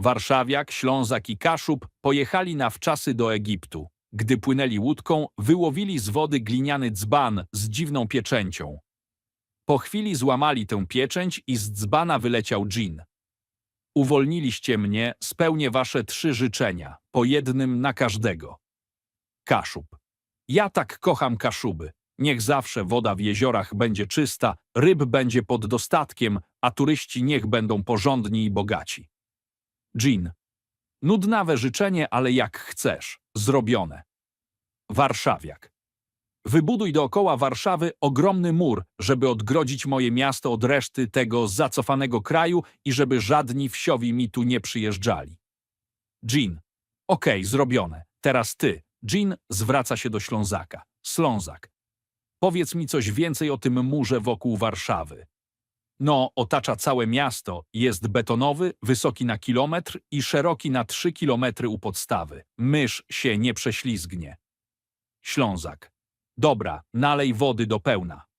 Warszawiak, Ślązak i Kaszub pojechali na wczasy do Egiptu. Gdy płynęli łódką, wyłowili z wody gliniany dzban z dziwną pieczęcią. Po chwili złamali tę pieczęć i z dzbana wyleciał dżin. Uwolniliście mnie, spełnię wasze trzy życzenia, po jednym na każdego. Kaszub. Ja tak kocham Kaszuby. Niech zawsze woda w jeziorach będzie czysta, ryb będzie pod dostatkiem, a turyści niech będą porządni i bogaci. Jean. Nudnawe życzenie, ale jak chcesz. Zrobione. Warszawiak. Wybuduj dookoła Warszawy ogromny mur, żeby odgrodzić moje miasto od reszty tego zacofanego kraju i żeby żadni wsiowi mi tu nie przyjeżdżali. Jean. Okej, zrobione. Teraz ty. Jean zwraca się do Ślązaka. Ślązak. Powiedz mi coś więcej o tym murze wokół Warszawy. No, otacza całe miasto, jest betonowy, wysoki na kilometr i szeroki na trzy kilometry u podstawy. Mysz się nie prześlizgnie. Ślązak. Dobra, nalej wody do pełna.